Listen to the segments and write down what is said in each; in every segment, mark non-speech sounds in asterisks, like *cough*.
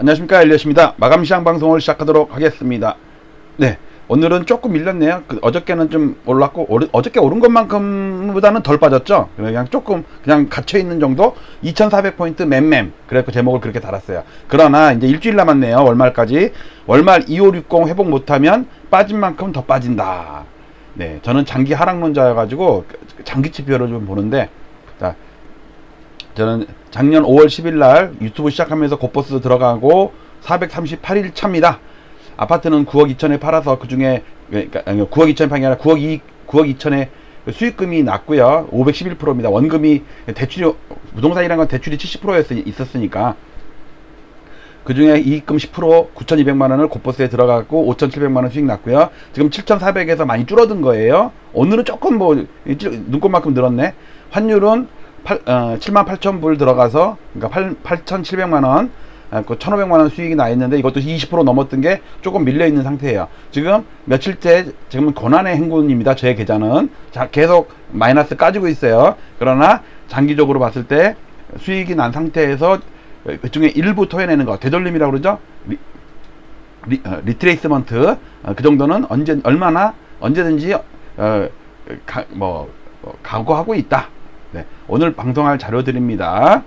안녕하십니까 엘리엇입니다. 마감 시장 방송을 시작하도록 하겠습니다. 네, 오늘은 조금 밀렸네요. 그 어저께는 좀 올랐고 오르- 어저께 오른 것만큼보다는 덜 빠졌죠. 그냥 조금 그냥 갇혀 있는 정도. 2,400포인트 맴맴. 그래서 제목을 그렇게 달았어요. 그러나 이제 일주일 남았네요. 월말까지. 월말 2560 회복 못하면 빠진 만큼 더 빠진다. 네, 저는 장기 하락론자여가지고 장기 지표를 좀 보는데 자 저는 작년 5월 10일 날 유튜브 시작하면서 고버스 들어가고 438일 차입니다. 아파트는 9억 2천에 팔아서 그 중에 그러니까 아니, 9억 2천에 판게 아니라 9억 2 9억 2천에 수익금이 났고요. 511%입니다. 원금이 대출이 부동산이라는 건 대출이 70%였 있었으니까 그 중에 이익금 10% 9,200만 원을 고버스에 들어갔고 5,700만 원 수익 났고요. 지금 7,400에서 많이 줄어든 거예요. 오늘은 조금 뭐 이- 눈꽃만큼 늘었네. 환율은 8, 어, 7만 8천 불 들어가서 그러니까 8, 8,700만 원, 아, 그 1,500만 원 수익이 나 있는데 이것도 20% 넘었던 게 조금 밀려 있는 상태예요. 지금 며칠째 지금은 고난의 행군입니다. 제 계좌는 자 계속 마이너스 까지고 있어요. 그러나 장기적으로 봤을 때 수익이 난 상태에서 그 중에 일부 토해내는 거 되돌림이라고 그러죠. 리, 리, 어, 리트레이스먼트 어, 그 정도는 언제 얼마나 언제든지 어, 가, 뭐 어, 각오하고 있다. 네, 오늘 방송할 자료 드립니다.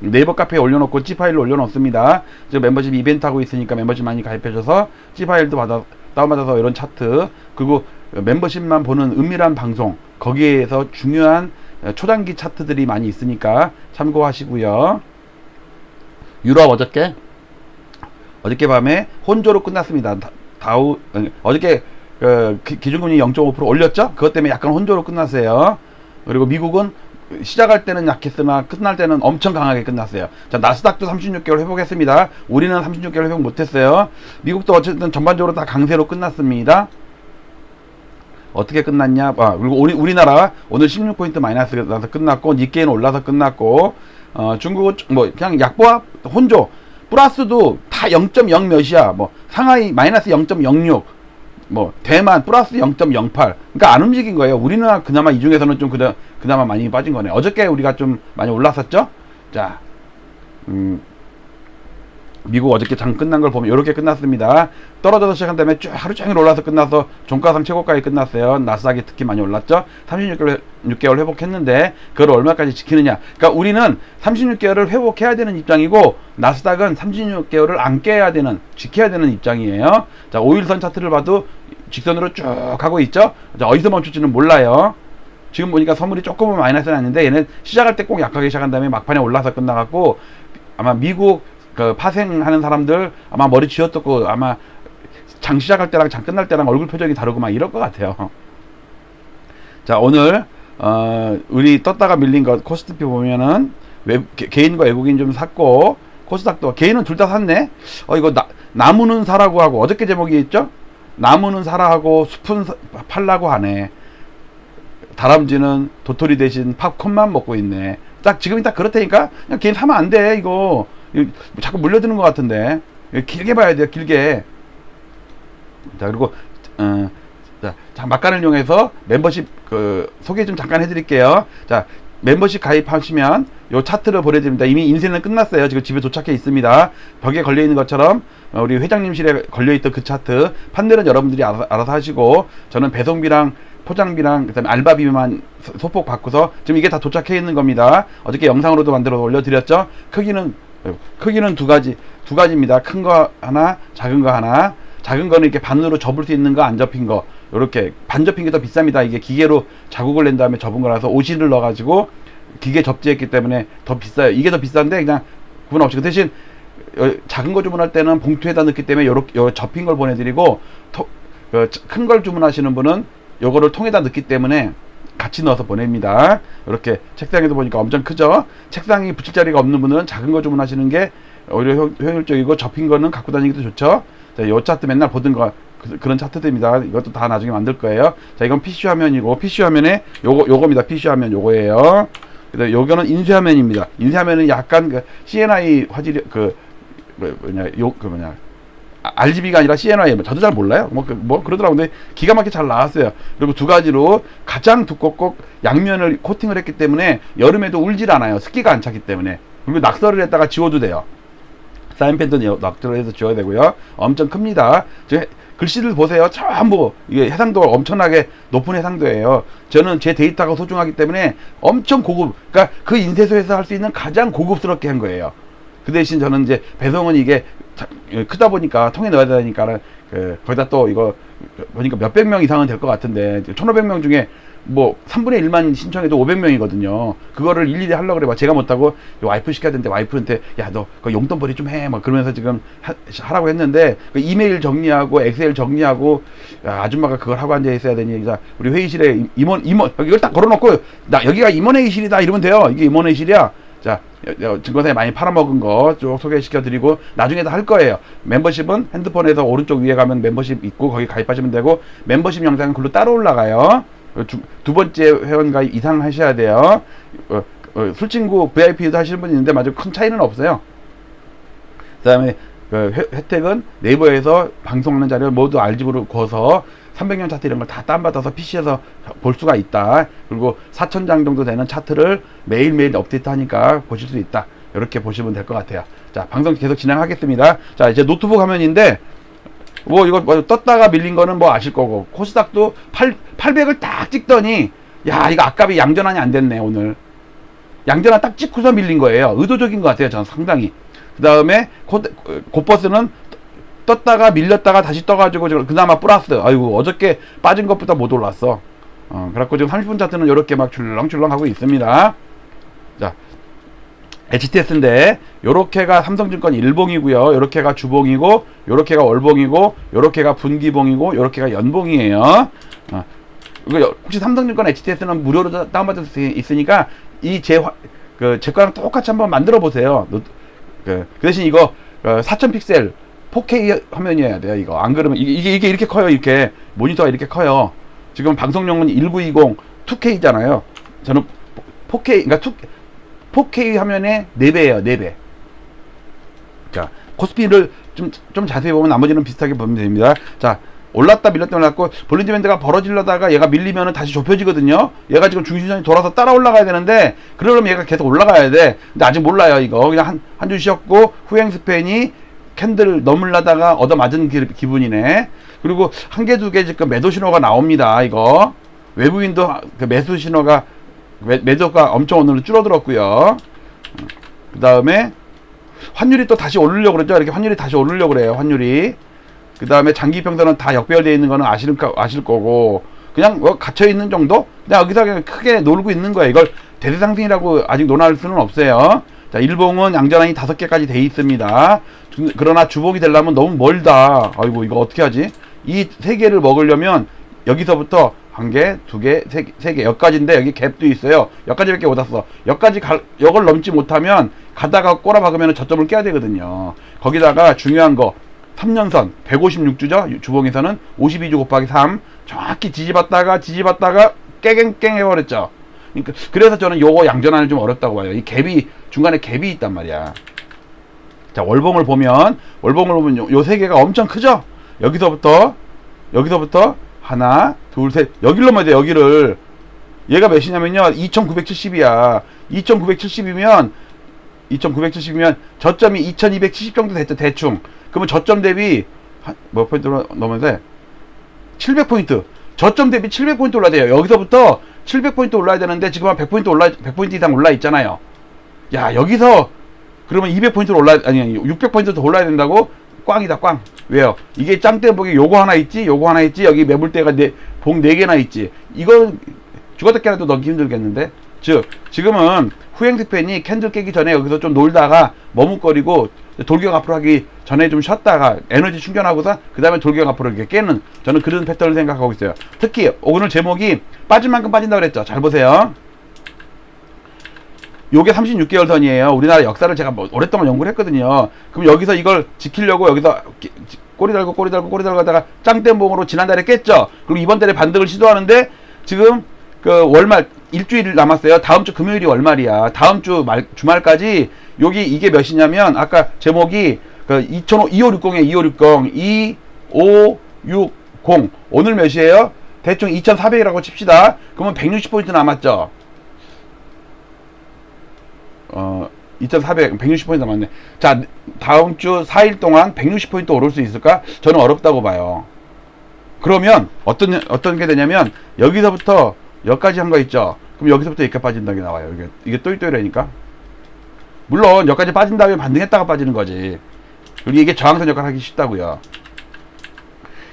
네이버 카페에 올려놓고 C 파일로 올려놓습니다. 지금 멤버십 이벤트 하고 있으니까 멤버십 많이 가입해줘서 C 파일도 받아 다운받아서 이런 차트 그리고 멤버십만 보는 은밀한 방송 거기에서 중요한 어, 초단기 차트들이 많이 있으니까 참고하시고요. 유럽 어저께 어저께 밤에 혼조로 끝났습니다. 다- 다우 어저께 어, 기- 기준금리 0.5% 올렸죠? 그것 때문에 약간 혼조로 끝났어요. 그리고 미국은 시작할 때는 약했으나 끝날 때는 엄청 강하게 끝났어요. 자, 나스닥도 36개월 회복했습니다. 우리는 36개월 회복 못했어요. 미국도 어쨌든 전반적으로 다 강세로 끝났습니다. 어떻게 끝났냐? 아, 그리고 우리, 우리나라 오늘 16포인트 마이너스 나서 끝났고, 니케이는 올라서 끝났고, 어, 중국은 좀 뭐, 그냥 약보합, 혼조, 플러스도 다 0.0 몇이야. 뭐, 상하이 마이너스 0.06, 뭐, 대만 플러스 0.08. 그러니까 안 움직인 거예요. 우리는 그나마 이 중에서는 좀 그나, 그나마 많이 빠진 거네. 어저께 우리가 좀 많이 올랐었죠? 자, 음, 미국 어저께 장 끝난 걸 보면 이렇게 끝났습니다. 떨어져서 시작한 다음에 쭉 하루 종일 올라서 끝나서 종가상 최고가에 끝났어요. 나스닥이 특히 많이 올랐죠. 36개월 6개월 회복했는데 그걸 얼마까지 지키느냐. 그러니까 우리는 36개월을 회복해야 되는 입장이고 나스닥은 36개월을 안 깨야 되는 지켜야 되는 입장이에요. 자, 5일선 차트를 봐도 직선으로 쭉 가고 있죠. 자, 어디서 멈출지는 몰라요. 지금 보니까 선물이 조금은 마이너스는 아닌데 얘는 시작할 때 꼭 약하게 시작한 다음에 막판에 올라서 끝나갖고 아마 미국 그 파생하는 사람들 아마 머리 쥐어뜯고 아마 장 시작할 때랑 장 끝날 때랑 얼굴 표정이 다르고 막 이럴 것 같아요. 자 오늘 어 우리 떴다가 밀린 것 코스트피 보면은 외, 개, 개인과 외국인 좀 샀고 코스닥도 개인은 둘 다 샀네. 어 이거 나, 나무는 사라고 하고 어저께 제목이 있죠? 나무는 사라 하고 숲은 사, 팔라고 하네. 다람쥐는 도토리 대신 팝콘만 먹고 있네. 딱 지금이 딱 그렇다니까 그냥 개인 사면 안 돼 이거. 이거 자꾸 물려드는 것 같은데 길게 봐야 돼요 길게. 자 그리고 어, 자, 자 막간을 이용해서 멤버십 그 소개 좀 잠깐 해드릴게요. 자 멤버십 가입하시면 요 차트를 보내드립니다. 이미 인쇄는 끝났어요. 지금 집에 도착해 있습니다. 벽에 걸려 있는 것처럼 어, 우리 회장님실에 걸려 있던 그 차트 판넬은 여러분들이 알아서, 알아서 하시고 저는 배송비랑 포장비랑 그다음에 알바비만 소- 소폭 받고서 지금 이게 다 도착해 있는 겁니다. 어저께 영상으로도 만들어 올려드렸죠. 크기는 어, 크기는 두 가지 두 가지입니다. 큰 거 하나, 작은 거 하나. 작은 거는 이렇게 반으로 접을 수 있는 거 안 접힌 거 이렇게 반 접힌 게 더 비쌉니다. 이게 기계로 자국을 낸 다음에 접은 거라서 오실을 넣어가지고 기계 접지했기 때문에 더 비싸요. 이게 더 비싼데 그냥 구분 없이 그 대신 어, 작은 거 주문할 때는 봉투에다 넣기 때문에 요렇게 요 접힌 걸 보내드리고 큰 걸 주문하시는 분은 요거를 통에다 넣기 때문에 같이 넣어서 보냅니다. 이렇게 책상에도 보니까 엄청 크죠. 책상이 붙일 자리가 없는 분은 작은 거 주문하시는 게 오히려 효, 효율적이고 접힌 거는 갖고 다니기도 좋죠. 자, 요 차트 맨날 보던 거 그, 런 차트들입니다. 이것도 다 나중에 만들 거예요. 자, 이건 PC 화면이고 PC 화면에 요거 요겁니다. PC 화면 요거예요. 그다음 요거는 인쇄 화면입니다. 인쇄 화면은 약간 그 CNI 화질 그 뭐- 뭐냐 요그 뭐냐 아, RGB가 아니라 CNI 뭐 저도 잘 몰라요. 뭐, 그, 뭐 그러더라고. 근데 기가 막히게 잘 나왔어요. 그리고 두 가지로 가장 두껍고 양면을 코팅을 했기 때문에 여름에도 울질 않아요. 습기가 안 차기 때문에. 그리고 낙서를 했다가 지워도 돼요. 사인펜도 넉대로 해서 지어야 되고요. 엄청 큽니다. 저 글씨를 보세요. 전부 이게 해상도가 엄청나게 높은 해상도예요. 저는 제 데이터가 소중하기 때문에 엄청 고급, 그러니까 그 인쇄소에서 할 수 있는 가장 고급스럽게 한 거예요. 그 대신 저는 이제 배송은 이게 크다 보니까 통에 넣어야 되니까는 그 거기다 또 이거 보니까 몇백 명 이상은 될 것 같은데 1,500명 중에 뭐 3분의 1만 신청해도 500명이거든요. 그거를 일일이 하려고 그래 봐. 제가 못하고 와이프 시켜야 되는데 와이프한테 야 너 그 용돈벌이 좀 해. 막 그러면서 지금 하, 하라고 했는데 그 이메일 정리하고 엑셀 정리하고 야, 아줌마가 그걸 하고 앉아 있어야 되니 자 우리 회의실에 임- 임원 임원 이걸 딱 걸어놓고 나 여기가 임원회의실이다 이러면 돼요. 이게 임원회의실이야. 증권사에 많이 팔아먹은 거 쭉 소개시켜 드리고 나중에 다 할 거예요. 멤버십은 핸드폰에서 오른쪽 위에 가면 멤버십 있고 거기 가입하시면 되고 멤버십 영상은 글로 따로 올라가요. 어, 두, 두 번째 회원 가입 이상 하셔야 돼요. 어, 어, 술친구 VIP도 하시는 분이 있는데 아주 큰 차이는 없어요. 그 다음에 그 혜, 혜택은 네이버에서 방송하는 자료 모두 알집으로 구워서 300년 차트 이런 걸 다 다운받아서 PC에서 볼 수가 있다. 그리고 4,000장 정도 되는 차트를 매일매일 업데이트 하니까 보실 수 있다. 이렇게 보시면 될 것 같아요. 자, 방송 계속 진행하겠습니다. 자, 이제 노트북 화면인데, 뭐, 이거 뭐 떴다가 밀린 거는 뭐 아실 거고, 코스닥도 8, 800을 딱 찍더니, 야, 이거 아깝이 양전환이 안 됐네, 오늘. 양전환 딱 찍고서 밀린 거예요. 의도적인 것 같아요, 저는 상당히. 그 다음에 고버스는 떴다가 밀렸다가 다시 떠가지고 지금 그나마 플러스. 아이고 어저께 빠진 것보다 못 올랐어. 어, 그래갖고 지금 30분 차트는 이렇게 막 출렁출렁 하고 있습니다. 자, HTS인데 요렇게가 삼성증권 일봉이고요. 요렇게가 주봉이고, 요렇게가 월봉이고, 요렇게가 분기봉이고, 요렇게가 연봉이에요. 어, 혹시 삼성증권 HTS는 무료로 다- 다운받을 수 있으니까 이 제 그 제 거랑 똑같이 한번 만들어 보세요. 노- 그, 그 대신 이거 어, 4000 픽셀 4K 화면이어야 돼요. 이거 안 그러면 이게, 이게 이렇게 커요. 이렇게 모니터가 이렇게 커요. 지금 방송용은 1920 2K잖아요. 저는 4K 그러니까 2, 4K 화면의 4배예요. 4배. 자, 코스피를 좀, 좀 자세히 보면 나머지는 비슷하게 보면 됩니다. 자, 올랐다 밀렸다 올랐고 볼린지 밴드가 벌어지려다가 얘가 밀리면은 다시 좁혀지거든요. 얘가 지금 중심선이 돌아서 따라 올라가야 되는데 그러려면 얘가 계속 올라가야 돼. 근데 아직 몰라요 이거 그냥 한 한 주 쉬었고 후행 스팬이 캔들 넘으려다가 얻어 맞은 기, 기분이네. 그리고 한 개 두 개 지금 매도 신호가 나옵니다. 이거 외부인도 그 매수 신호가 매, 매도가 엄청 오늘은 줄어들었고요. 그 다음에 환율이 또 다시 오르려고 그러죠. 이렇게 환율이 다시 오르려고 그래요. 환율이. 그 다음에 장기 평선은 다 역배열되어 있는 거는 아실, 거- 아실 거고, 그냥 뭐 갇혀 있는 정도? 그냥 여기서 그냥 크게 놀고 있는 거예요. 이걸 대대상승이라고 아직 논할 수는 없어요. 자, 일봉은 양전환이 다섯 개까지 돼 있습니다. 주- 그러나 주봉이 되려면 너무 멀다. 아이고, 이거 어떻게 하지? 이 세 개를 먹으려면 여기서부터 한 개, 두 개, 세 개, 세 개, 여기까지인데 여기 갭도 있어요. 여기까지밖에 못 왔어. 여기까지 갈, 여걸 넘지 못하면 가다가 꼬라 박으면 저점을 깨야 되거든요. 거기다가 중요한 거 3년선 156주죠. 주봉에서는 52주 곱하기 3 정확히 뒤집었다가 뒤집었다가 깨갱깽 해버렸죠. 그러니까 그래서 저는 요거 양전환을 좀 어렵다고 봐요. 이 갭이 중간에 갭이 있단 말이야. 자 월봉을 보면 월봉을 보면 요, 요 세 개가 엄청 크죠. 여기서부터 여기서부터 하나 둘 셋. 여기로 맞아 여기를 얘가 몇이냐면요. 2970이야. 2970이면 2970이면 저점이 2270 정도 됐죠 대충. 그러면 저점 대비 한, 몇 포인트 넘으면 돼? 700포인트. 저점 대비 700포인트 올라야 돼요. 여기서부터 700포인트 올라야 되는데 지금 한 100포인트 올라 100포인트 이상 올라 있잖아요 야 여기서 그러면 200포인트로 올라 아니 아니 600포인트 더 올라야 된다고? 꽝이다 꽝. 왜요? 이게 짱대 복이 요거 하나 있지? 요거 하나 있지? 여기 매불대가 네봉 4개나 있지. 이거 죽었다 깨라도 넣기 힘들겠는데? 즉 지금은 후행스팬이 캔들 깨기 전에 여기서 좀 놀다가 머뭇거리고 돌격 앞으로 하기 전에 좀 쉬었다가 에너지 충전하고서 그 다음에 돌격 앞으로 이렇게 깨는 저는 그런 패턴을 생각하고 있어요. 특히 오늘 제목이 빠진 만큼 빠진다고 그랬죠. 잘 보세요 요게 36개월 선이에요. 우리나라 역사를 제가 뭐 오랫동안 연구를 했거든요. 그럼 여기서 이걸 지키려고 여기서 꼬리 달고 꼬리 달고 꼬리 달고 하다가 짱땜봉으로 지난달에 깼죠. 그리고 이번 달에 반등을 시도하는데 지금 그 월말 일주일 남았어요. 다음 주 금요일이 월말이야. 다음 주 말, 주말까지 여기 이게 몇이냐면 아까 제목이 그 2005, 2560에 2560 2560 오늘 몇이에요? 대충 2400이라고 칩시다. 그러면 160포인트 남았죠. 어, 2,400, 160포인트 남았네. 자, 다음 주 4일 동안 160포인트 오를 수 있을까? 저는 어렵다고 봐요. 그러면 어떤 어떤 게 되냐면 여기서부터 여기까지 한 거 있죠. 그럼 여기서부터 이렇게 빠진다는 게 나와요. 이게 이게 또이또이라니까. 물론 여기까지 빠진 다음에 반등했다가 빠지는 거지. 그리고 이게 저항선 역할 하기 쉽다고요.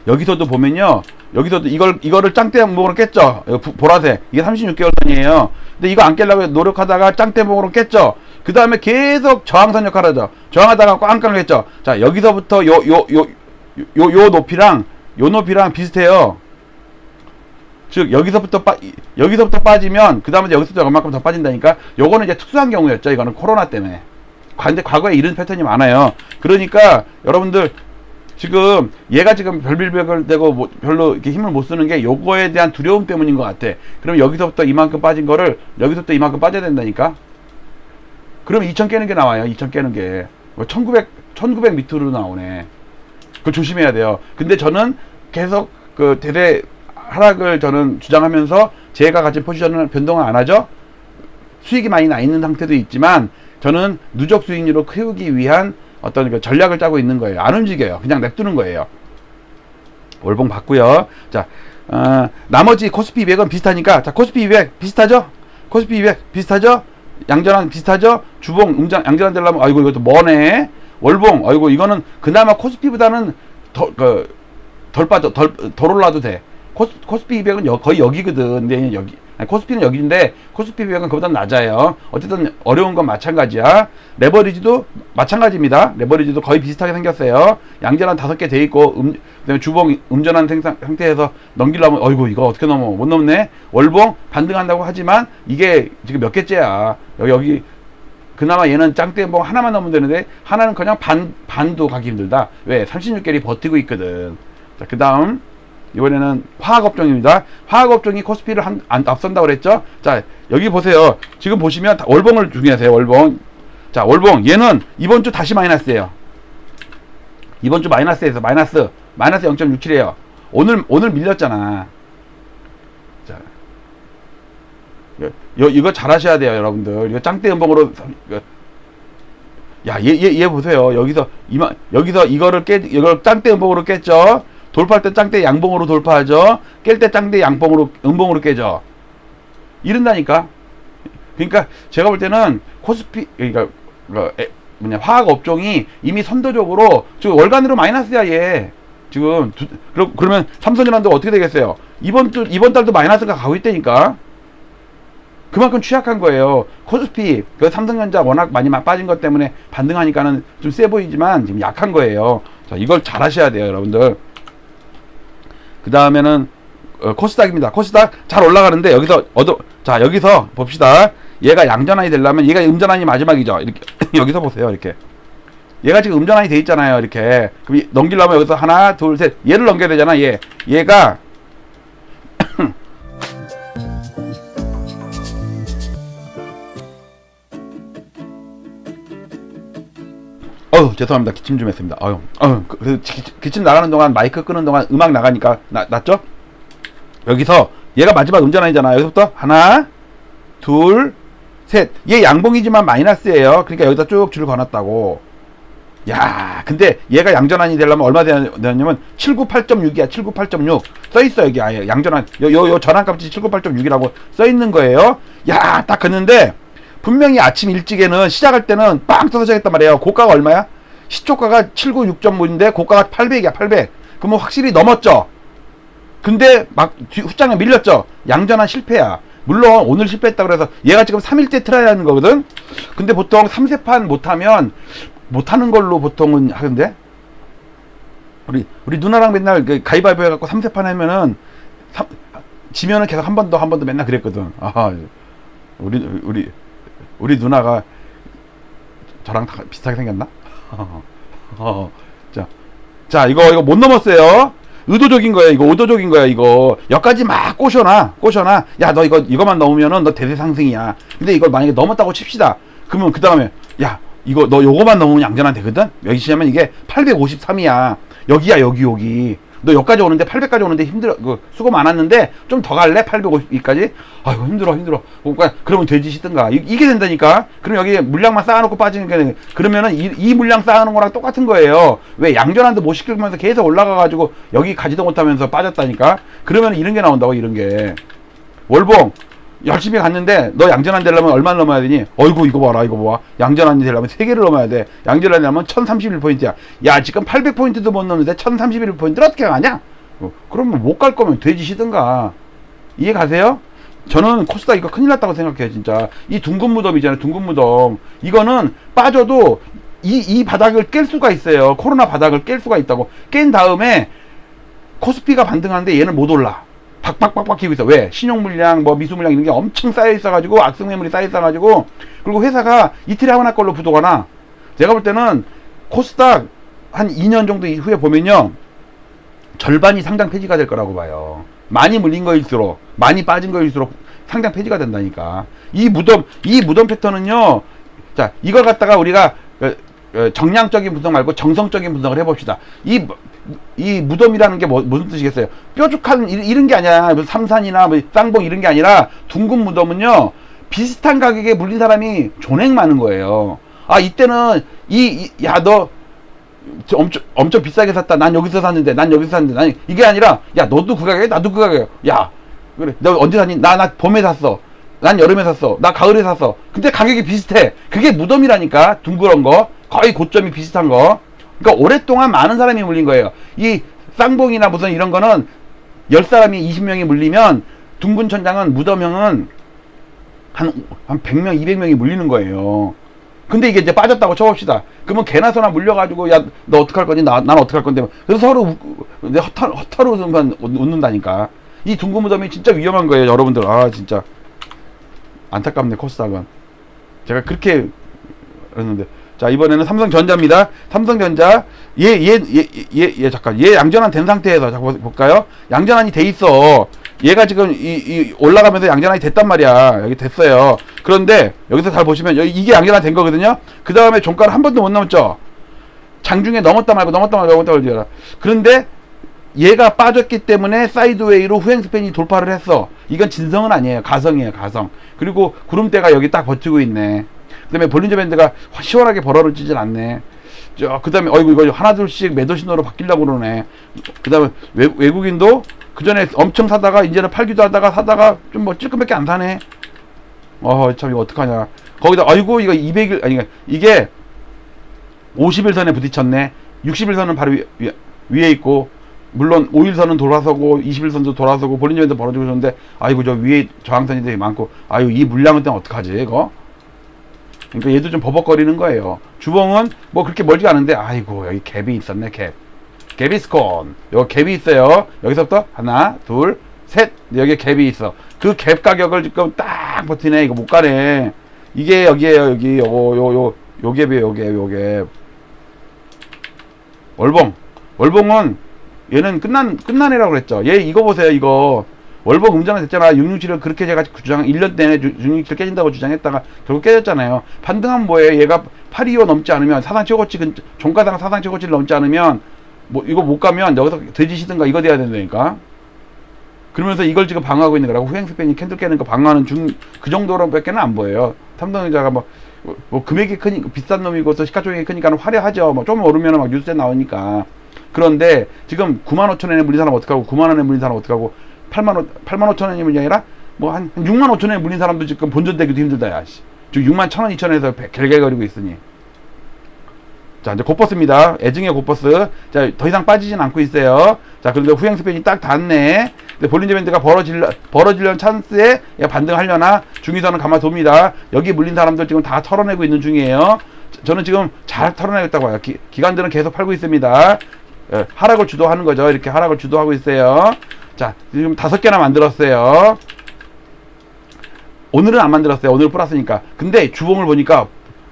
여기서도 보면요. 여기서도 이걸 이거를 짱대목으로 깼죠. 이거 부- 보라색. 이게 36개월 선이에요. 근데 이거 안 깨려고 노력하다가 짱대목으로 깼죠. 그 다음에 계속 저항선 역할을 하죠. 저항하다가 꽝꽝을 했죠. 자 여기서부터 요 요 요 요 요 높이랑 요 높이랑 비슷해요. 즉 여기서부터 빠 여기서부터 빠지면 그 다음에 여기서부터 얼마큼 더 빠진다니까. 요거는 이제 특수한 경우였죠. 이거는 코로나 때문에. 과거에 이런 패턴이 많아요. 그러니까 여러분들 지금 얘가 지금 별bil벽을 대고 뭐 별로 이렇게 힘을 못 쓰는 게 요거에 대한 두려움 때문인 것 같아. 그럼 여기서부터 이만큼 빠진 거를 여기서부터 이만큼 빠져야 된다니까. 그럼 2000 깨는 게 나와요. 2000 깨는 게. 뭐 1900, 1900 밑으로 나오네. 그거 조심해야 돼요. 근데 저는 계속 그 대대 하락을 저는 주장하면서 제가 가진 포지션을 변동을 안 하죠. 수익이 많이 나 있는 상태도 있지만 저는 누적 수익률을 키우기 위한 어떤 그 전략을 짜고 있는 거예요. 안 움직여요. 그냥 냅두는 거예요. 월봉 봤고요. 자, 어, 나머지 코스피 200은 비슷하니까 자 코스피 200 비슷하죠? 코스피 200 비슷하죠? 양전환 비슷하죠? 주봉 음장 양전환 되려면 아이고 이것도 머네. 월봉 아이고 이거는 그나마 코스피보다는 더, 그, 덜 빠져 덜, 덜 올라도 돼. 코스, 코스피 200은 여, 거의 여기거든. 근데 여기 코스피는 여기인데 코스피 200은 그보다 낮아요. 어쨌든 어려운 건 마찬가지야. 레버리지도 마찬가지입니다. 레버리지도 거의 비슷하게 생겼어요. 양전환 다섯 개 돼 있고 음, 그다음에 주봉 음전환 생상, 상태에서 넘기려면 어이구 이거 어떻게 넘어 못 넘네. 월봉 반등한다고 하지만 이게 지금 몇 개째야. 여기 여기 그나마 얘는 짱대봉 하나만 넘으면 되는데 하나는 그냥 반 반도 가기 힘들다. 왜? 36개월이 버티고 있거든. 자, 그다음 이번에는 화학업종입니다. 화학업종이 코스피를 한, 안, 앞선다고 그랬죠? 자, 여기 보세요. 지금 보시면 다- 월봉을 중요하세요. 월봉. 자, 월봉. 얘는 이번 주 다시 마이너스예요. 이번 주 마이너스에서 마이너스 마이너스 0.67이에요. 오늘 오늘 밀렸잖아. 자. 요, 요- 이거 잘 하셔야 돼요, 여러분들. 이거 짱대 연봉으로 야, 얘, 얘, 얘 보세요. 여기서 이만 여기서 이거를 깨 이걸 짱대 연봉으로 깼죠. 돌파할 때 짱대 양봉으로 돌파하죠. 깰 때 짱대 양봉으로 음봉으로 깨죠. 이런다니까. 그러니까 제가 볼 때는 코스피 그러니까 그 에, 뭐냐 화학 업종이 이미 선도적으로 지금 월간으로 마이너스야 얘. 지금 두, 그러, 그러면 삼성전환도 어떻게 되겠어요? 이번 주 이번 달도 마이너스가 가고 있다니까. 그만큼 취약한 거예요. 코스피 그 삼성전자 워낙 많이 마- 빠진 것 때문에 반등하니까는 좀 세 보이지만 지금 약한 거예요. 자 이걸 잘 하셔야 돼요, 여러분들. 그 다음에는 어, 코스닥입니다. 코스닥 잘 올라가는데 여기서 얻어 자 여기서 봅시다. 얘가 양전환이 되려면 얘가 음전환이 마지막이죠. 이렇게 *laughs* 여기서 보세요. 이렇게 얘가 지금 음전환이 돼 있잖아요. 이렇게 그럼 이- 넘기려면 여기서 하나 둘 셋 얘를 넘겨야 되잖아. 얘 얘가 어우 죄송합니다. 기침 좀 했습니다. 어휴 어휴 그, 그 기, 기침 나가는 동안 마이크 끄는 동안 음악 나가니까 나, 났죠? 여기서 얘가 마지막 음전환이잖아. 여기서부터 하나 둘셋얘 양봉이지만 마이너스예요. 그러니까 여기다 쭉 줄을 거놨다고. 야 근데 얘가 양전환이 되려면 얼마 되냐- 되냐면 798.6이야. 798.6 써있어 여기 아예. 양전환. 요 요 요 전환값이 798.6이라고 써있는 거예요. 야딱 걷는데 분명히 아침 일찍에는 시작할 때는 빵 터져 시작했단 말이에요. 고가가 얼마야? 시초가가 796.5인데 고가가 800이야 800 그러면 확실히 넘었죠? 근데 막 뒤, 후장에 밀렸죠? 양전환 실패야. 물론 오늘 실패했다 그래서 얘가 지금 3일째 트라이 하는 거거든? 근데 보통 3세판 못 하면 못 하는 걸로 보통은 하는데? 우리 우리 누나랑 맨날 그 가위바위보 해 갖고 3세판 하면은 삼- 지면은 계속 한 번 더 한 번 더 맨날 그랬거든. 아 우리 우리 우리 누나가 저랑 다 비슷하게 생겼나? *laughs* 어, 자, 자 이거 이거 못 넘었어요. 의도적인 거야 이거. 의도적인 거야 이거. 여기까지 막 꼬셔놔 꼬셔놔. 야 너 이거 이거만 넘으면은 너 대세 상승이야. 근데 이걸 만약에 넘었다고 칩시다. 그러면 그 다음에 야 이거 너 요거만 넘으면 양전환 되거든? 여기 시면 이게 853이야. 여기야 여기 여기 너 여기까지 오는데 800까지 오는데 힘들어. 그 수고 많았는데 좀 더 갈래? 850까지? 아이고 힘들어 힘들어. 그러니까 그러면 돼지시든가 이, 게 된다니까. 그럼 여기 물량만 쌓아놓고 빠지는 게 그러면은 이, 이 물량 쌓아놓은 거랑 똑같은 거예요. 왜 양전환도 못 시키면서 계속 올라가가지고 여기 가지도 못하면서 빠졌다니까. 그러면 이런 게 나온다고 이런 게. 월봉 열심히 갔는데 너 양전환 되려면 얼마나 넘어야 되니? 어이구 이거 봐라 이거 봐 양전환이 되려면 3개를 넘어야 돼 양전환이 되려면 1031포인트야 야 지금 800포인트도 못 넘는데 1031포인트를 어떻게 가냐? 어, 그러면 못 갈 거면 돼지시든가 이해 가세요? 저는 코스닥 이거 큰일 났다고 생각해요 진짜 이 둥근 무덤이잖아요 둥근 무덤 이거는 빠져도 이, 이 바닥을 깰 수가 있어요 코로나 바닥을 깰 수가 있다고 깬 다음에 코스피가 반등하는데 얘는 못 올라. 박박박박 키고 있어. 왜? 신용 물량, 뭐 미수 물량 이런 게 엄청 쌓여 있어가지고 악성 매물이 쌓여 있어가지고 그리고 회사가 이틀에 하나 걸로 부도거나 제가 볼 때는 코스닥 한 2년 정도 이후에 보면요 절반이 상장 폐지가 될 거라고 봐요. 많이 물린 거일수록 많이 빠진 거일수록 상장 폐지가 된다니까. 이 무덤 이 무덤 패턴은요. 자 이걸 갖다가 우리가 어, 어, 정량적인 분석 말고 정성적인 분석을 해봅시다. 이, 무- 이 무덤이라는 게 뭐, 무슨 뜻이겠어요? 뾰족한 이- 이런 게 아니라 무슨 삼산이나 뭐 쌍봉 이런 게 아니라 둥근 무덤은요 비슷한 가격에 물린 사람이 존액 많은 거예요. 아 이때는 이 야너 엄청 엄청 비싸게 샀다. 난 여기서 샀는데, 난 여기서 샀는데, 난 이게 아니라 야 너도 그 가격에 나도 그 가격에 야 그래 너 언제 샀니? 나나 봄에 샀어. 난 여름에 샀어. 나 가을에 샀어. 근데 가격이 비슷해. 그게 무덤이라니까 둥그런 거 거의 고점이 비슷한 거. 그러니까 오랫동안 많은 사람이 물린 거예요. 이 쌍봉이나 무슨 이런 거는 열 사람이 20명이 물리면 둥근 천장은 무덤형은 한, 한 100명, 200명이 물리는 거예요. 근데 이게 이제 빠졌다고 쳐봅시다. 그러면 개나 소나 물려가지고, 야, 너 어떡할 거니? 나, 난 어떡할 건데. 그래서 서로 허탈, 허탈 웃음만 웃- 웃는다니까. 이 둥근 무덤이 진짜 위험한 거예요, 여러분들. 아, 진짜. 안타깝네, 코스닥은. 제가 그렇게 했는데. 자, 이번에는 삼성전자입니다. 삼성전자. 얘, 얘, 얘, 얘, 얘, 잠깐. 얘 양전환 된 상태에서, 보- 볼까요? 양전환이 돼 있어. 얘가 지금 이, 이 올라가면서 양전환이 됐단 말이야. 여기 됐어요. 그런데 여기서 잘 보시면 여기 이게 양전환 된 거거든요. 그 다음에 종가를 한 번도 못 넘었죠. 장중에 넘었다 말고 넘었다 말고 넘었다 말고 그런데 얘가 빠졌기 때문에 사이드웨이로 후행 스팬이 돌파를 했어. 이건 진성은 아니에요. 가성이에요. 가성. 그리고 구름대가 여기 딱 버티고 있네. 그다음에 볼린저 밴드가 화- 시원하게 벌어지질 않네. 저 그다음에 어이구 이거 하나 둘씩 매도 신호로 바뀌려고 그러네. 그다음에 외, 외국인도 그 전에 엄청 사다가 이제는 팔기도 하다가 사다가 좀 뭐 찔끔밖에 안 사네. 어 참 이거 어떡하냐. 거기다 아이고 이거 200일 아니 그러니까 이게 50일 선에 부딪혔네. 60일 선은 바로 위, 위, 위에 있고 물론 5일선은 돌아서고 20일선도 돌아서고 볼린저밴드 벌어지고 있는데 아이고 저 위에 저항선이 되게 많고 아유 이 물량은 어떡하지 이거 그러니까 얘도 좀 버벅거리는 거예요. 주봉은 뭐 그렇게 멀지 않은데 아이고 여기 갭이 있었네 갭. 갭이 스콘 요 갭이 있어요. 여기서부터 하나 둘 셋. 여기 갭이 있어. 그 갭 가격을 지금 딱 버티네. 이거 못 가네. 이게 여기에요 여기. 요거 요요 요 갭이에요 요 갭, 요 갭. 월봉. 월봉은 얘는 끝난 끝난 애라고 그랬죠. 얘 이거 보세요. 이거 월봉 음전화 됐잖아. 667을 그렇게 제가 주장 1년 내내 667 깨진다고 주장했다가 결국 깨졌잖아요. 반등하면 뭐예요? 얘가 825 넘지 않으면 사상 최고치 근- 종가상 사상 최고치를 넘지 않으면 뭐 이거 못 가면 여기서 돼지시든가 이거 돼야 된다니까. 그러면서 이걸 지금 방어하고 있는 거라고 후행 스팬이 캔들 깨는 거 방어하는 중 그 정도로밖에는 안 보여요. 삼성전자가 뭐, 뭐 금액이 크니 비싼 놈이고서 시가총액이 크니까 화려하죠. 뭐좀 오르면 막 뉴스에 나오니까. 그런데 지금 9만 5천 원에 물린 사람 어떡하고 9만 원에 물린 사람 어떡하고 8만 5, 8만 5천 원이 물린 게 아니라 뭐 한 6만 5천 원에 물린 사람도 지금 본전되기도 힘들다 야 씨. 지금 6만 1천 원 2천 원에서 결결거리고 있으니. 자 이제 곧버스입니다. 애증의 곧버스 자더 이상 빠지진 않고 있어요. 자 그런데 후행 스팬이 딱 닿네. 근데 볼린저 밴드가 벌어질 벌어지려는 찬스에 반등하려나? 중위선은 가만 둡니다. 여기 물린 사람들 지금 다 털어내고 있는 중이에요. 저- 저는 지금 잘 털어내겠다고 봐요. 기, 기관들은 계속 팔고 있습니다. 예, 하락을 주도하는 거죠. 이렇게 하락을 주도하고 있어요. 자, 지금 다섯 개나 만들었어요. 오늘은 안 만들었어요. 오늘 플러스니까. 근데 주봉을 보니까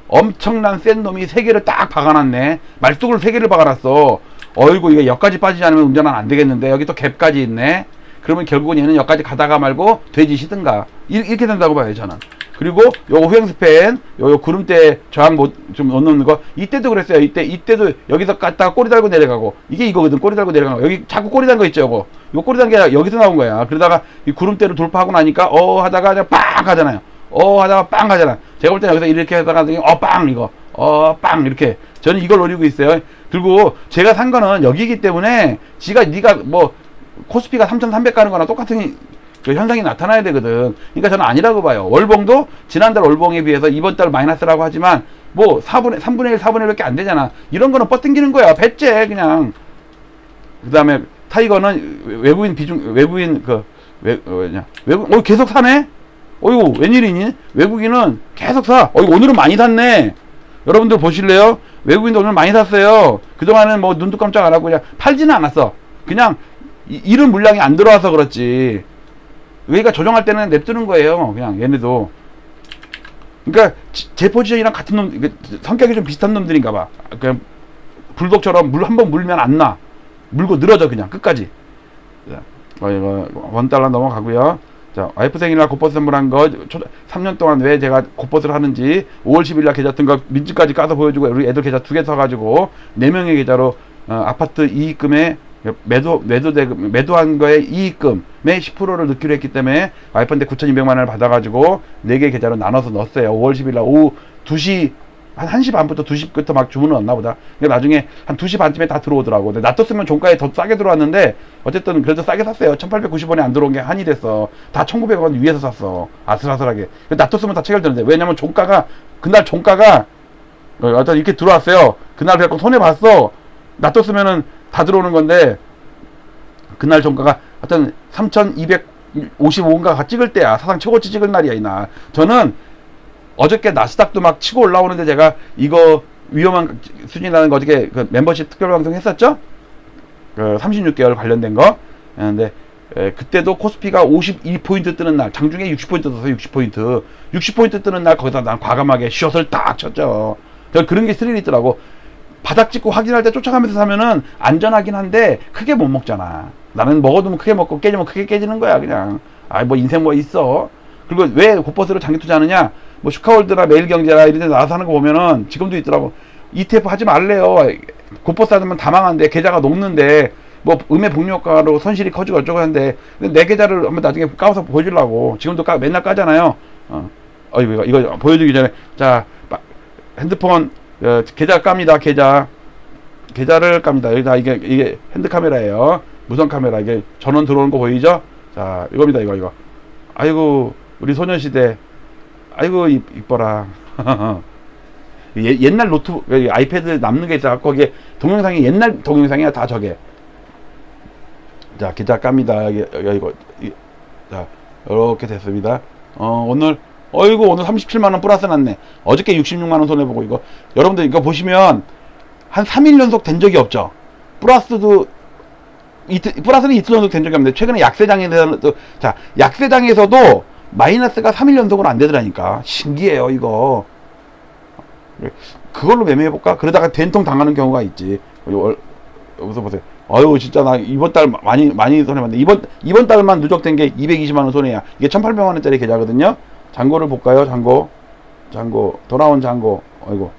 엄청난 센 놈이 세 개를 딱 박아놨네. 말뚝을 세 개를 박아놨어. 어이구, 이게 여기까지 빠지지 않으면 운전은 안 되겠는데. 여기 또 갭까지 있네. 그러면 결국은 얘는 여기까지 가다가 말고 돼지시든가 이- 이렇게 된다고 봐요 저는. 그리고 요 후행 스팬, 요, 요 구름대 저항 못, 좀 넣는 거 이때도 그랬어요. 이때 이때도 여기서 갔다가 꼬리 달고 내려가고 이게 이거거든. 꼬리 달고 내려가고 여기 자꾸 꼬리 단 거 있죠. 요거 요 꼬리 단 게 여기서 나온 거야. 그러다가 이 구름대를 돌파하고 나니까 어 하다가 그냥 빵 가잖아요. 어 하다가 빵 가잖아. 제가 볼때 여기서 이렇게 하다가 어 빵 이거 어 빵 이렇게 저는 이걸 노리고 있어요. 그리고 제가 산 거는 여기기 때문에 지가 네가 뭐 코스피가 3,300 가는 거나 똑같은 그 현상이 나타나야 되거든. 그러니까 저는 아니라고 봐요. 월봉도 지난달 월봉에 비해서 이번 달 마이너스라고 하지만 뭐 4분의 3분의 1, 4분의 1밖에 안 되잖아. 이런 거는 뻗땡기는 거야. 배째 그냥. 그다음에 타이거는 외국인 비중 외국인 그 외, 어, 뭐냐 외국 어 계속 사네. 어이구 웬일이니? 외국인은 계속 사. 어이구 오늘은 많이 샀네. 여러분들 보실래요? 외국인도 오늘 많이 샀어요. 그동안은 뭐 눈도 깜짝 안 하고 그냥 팔지는 않았어. 그냥 이- 이런 물량이 안 들어와서 그렇지. 여기가 조정할 때는 냅두는 거예요. 그냥 얘네도. 그러니까 지- 제 포지션이랑 같은 놈, 이게 성격이 좀 비슷한 놈들인가 봐. 그냥 불독처럼 물 한 번 물면 안 나. 물고 늘어져 그냥 끝까지. 자, 어, 원 달러 넘어가고요. 자, 와이프 생일날 곧버스 선물한 거, 초, 3년 동안 왜 제가 곧버스를 하는지, 5월 10일 날 계좌 뜬거 민지까지 까서 보여주고, 우리 애들 계좌 두개 써가지고, 4명의 계좌로, 어, 아파트 이익금에 매도, 매도 대금, 매도한 거에 이익금의 10%를 넣기로 했기 때문에, 와이프한테 9,200만 원을 받아가지고, 4개 계좌로 나눠서 넣었어요. 5월 10일 날 오후 2시, 한 1시 반부터 2시부터 막 주문을 넣었나 보다. 그러니까 나중에 한 2시 반쯤에 다 들어오더라고. 근데 놔뒀으면 종가에 더 싸게 들어왔는데, 어쨌든 그래도 싸게 샀어요. 1890원에 안 들어온 게 한이 됐어. 다 1900원 위에서 샀어. 아슬아슬하게. 놔뒀으면 다 체결되는데. 왜냐면 종가가, 그날 종가가, 어, 어떤 이렇게 들어왔어요. 그날 그래갖고 손해 봤어. 놔뒀으면은 다 들어오는 건데, 그날 종가가 하여튼 3255인가 찍을 때야. 사상 최고치 찍을 날이야, 이날. 저는 어저께 나스닥도 막 치고 올라오는데 제가 이거 위험한 수준이라는 거 어저께 그 멤버십 특별 방송 했었죠? 그 36개월 관련된 거. 근데 에, 그때도 코스피가 52포인트 뜨는 날, 장중에 60포인트 떠서 60포인트. 60포인트 뜨는 날 거기다 난 과감하게 숏을 딱 쳤죠. 저 그런 게 스릴이 있더라고. 바닥 찍고 확인할 때 쫓아가면서 사면은 안전하긴 한데 크게 못 먹잖아. 나는 먹어두면 크게 먹고 깨지면 크게 깨지는 거야 그냥. 아뭐 인생 뭐 있어. 그리고 왜 곧버스를 장기 투자하느냐? 뭐 슈카월드나 매일경제나 이런 데 나와서 하는 거 보면은 지금도 있더라고. ETF 하지 말래요. 곧버스 하면 다 망한데 계좌가 녹는데 뭐 음의 복료가로 손실이 커지고 어쩌고 하는데 내 계좌를 한번 나중에 까서 보여주려고 지금도 까, 맨날 까잖아요. 어, 어 이거 이거 보여주기 전에 자 마- 핸드폰 어, 계좌 깝니다. 계좌 계좌를 깝니다. 여기다 이게 이게 핸드 카메라예요. 무선 카메라 이게 전원 들어오는 거 보이죠? 자 이겁니다. 이거 이거. 아이고 우리 소녀시대. 아이고 이, 이뻐라. *laughs* 예, 옛날 노트북 아이패드 남는 게 있어 거기에 동영상이 옛날 동영상이야 다 저게. 자 계좌 깝니다. 이거 이, 자 이렇게 됐습니다. 어 오늘 어이구 오늘 37만 원 플러스 났네. 어저께 66만 원 손해 보고 이거 여러분들 이거 보시면 한 3일 연속 된 적이 없죠. 플러스도 이틀, 플러스는 이틀 연속 된 적이 없는데 최근에 약세장에서는 또, 자 약세장에서도 마이너스가 3일 연속으로 안 되더라니까 신기해요 이거. 그걸로 매매해 볼까? 그러다가 된통 당하는 경우가 있지. 여기서 보세요. 아유 진짜 나 이번 달 많이 많이 손해 봤네. 이번 이번 달만 누적된 게 220만 원 손해야. 이게 1,800만 원짜리 계좌거든요. 잔고를 볼까요? 잔고. 잔고. 돌아온 잔고. 어이고.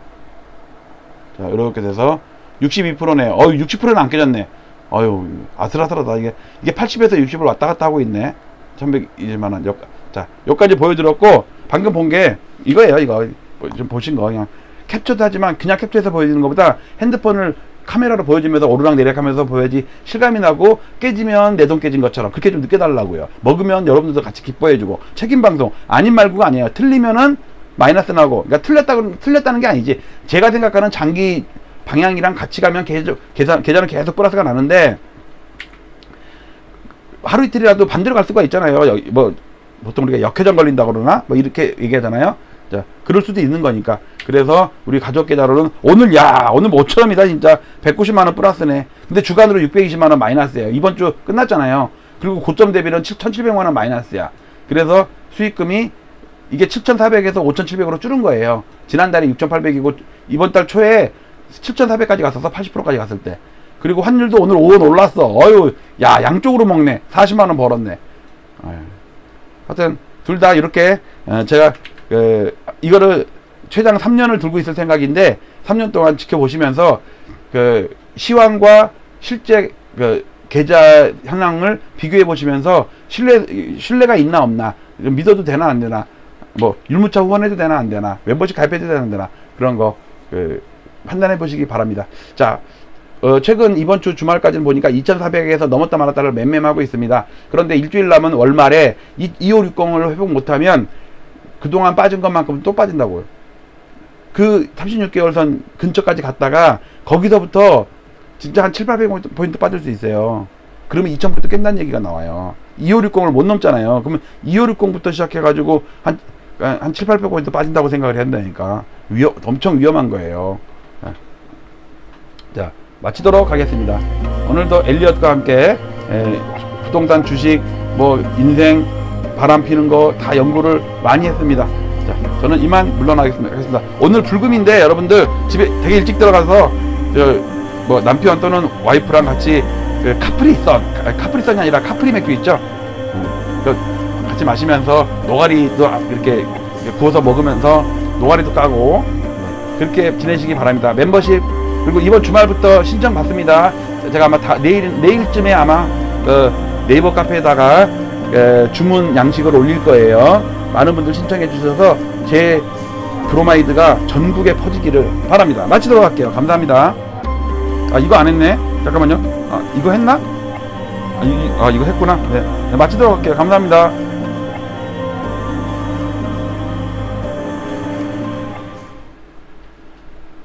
자, 이렇게 돼서 62%네. 어유 60%는 안 깨졌네. 어유 아슬아슬하다. 이게 이게 80에서 60을 왔다 갔다 하고 있네. 1,120만 원. 여, 자, 여기까지 보여드렸고 방금 본 게 이거예요. 이거 뭐, 좀 보신 거 그냥 캡처도 하지만 그냥 캡처해서 보여주는 것보다 핸드폰을 카메라로 보여주면서 오르락 내리락 하면서 보여야지 실감이 나고 깨지면 내 돈 깨진 것처럼 그렇게 좀 느껴달라고요. 먹으면 여러분들도 같이 기뻐해주고 책임 방송 아닌 말고가 아니에요. 틀리면은 마이너스 나고 그러니까 틀렸다고 틀렸다는 게 아니지. 제가 생각하는 장기 방향이랑 같이 가면 계속 계산 계좌는 계속 플러스가 나는데 하루 이틀이라도 반대로 갈 수가 있잖아요. 뭐 보통 우리가 역회전 걸린다 그러나 뭐 이렇게 얘기하잖아요. 자, 그럴 수도 있는 거니까. 그래서 우리 가족 계좌로는 오늘 야 오늘 모처럼이다 진짜 190만 원 플러스네. 근데 주간으로 620만 원 마이너스예요. 이번 주 끝났잖아요. 그리고 고점 대비는 7,700만 원 마이너스야. 그래서 수익금이 이게 7,400에서 5,700으로 줄은 거예요. 지난달에 6,800이고 이번 달 초에 7,400까지 갔어서 80%까지 갔을 때. 그리고 환율도 오늘 5원 올랐어. 어유, 야 양쪽으로 먹네. 40만 원 벌었네. 하여튼 둘 다 이렇게 어, 제가 그 이거를 최장 3년을 들고 있을 생각인데 3년 동안 지켜보시면서 그 시황과 실제 그 계좌 현황을 비교해 보시면서 신뢰 신뢰가 있나 없나 믿어도 되나 안 되나 뭐 율무차 후원해도 되나 안 되나 멤버십 가입해도 되나 안 되나 그런 거 그 판단해 보시기 바랍니다. 자 어, 최근 이번 주 주말까지는 보니까 2,400에서 넘었다 말았다를 맴맴하고 있습니다. 그런데 일주일 남은 월말에 이, 2560을 회복 못하면 그동안 빠진 것만큼 또 빠진다고요. 그 36개월 선 근처까지 갔다가 거기서부터 진짜 한 7, 800포인트 빠질 수 있어요. 그러면 2,000포인트 깬다는 얘기가 나와요. 2560을 못 넘잖아요. 그러면 2560부터 시작해가지고 한, 한 7, 800포인트 빠진다고 생각을 해야 된다니까. 위험, 엄청 위험한 거예요. 자, 자, 마치도록 하겠습니다. 오늘도 엘리엇과 함께 에, 부동산 주식, 뭐 인생, 바람 피는 거 다 연구를 많이 했습니다. 자, 저는 이만 물러나겠습니다. 오늘 불금인데 여러분들 집에 되게 일찍 들어가서 저 뭐 남편 또는 와이프랑 같이 그 카프리선, 아, 카프리선이 아니라 카프리 맥주 있죠? 음, 그 같이 마시면서 노가리도 이렇게 구워서 먹으면서 노가리도 까고 네, 그렇게 지내시기 바랍니다. 멤버십 그리고 이번 주말부터 신청 받습니다. 제가 아마 다 내일 내일쯤에 아마 그 네이버 카페에다가 에, 주문 양식을 올릴 거예요. 많은 분들 신청해 주셔서 제 브로마이드가 전국에 퍼지기를 바랍니다. 마치도록 할게요. 감사합니다. 아 이거 안 했네. 잠깐만요. 아 이거 했나? 아, 이, 아 이거 했구나. 네. 네 마치도록 할게요. 감사합니다.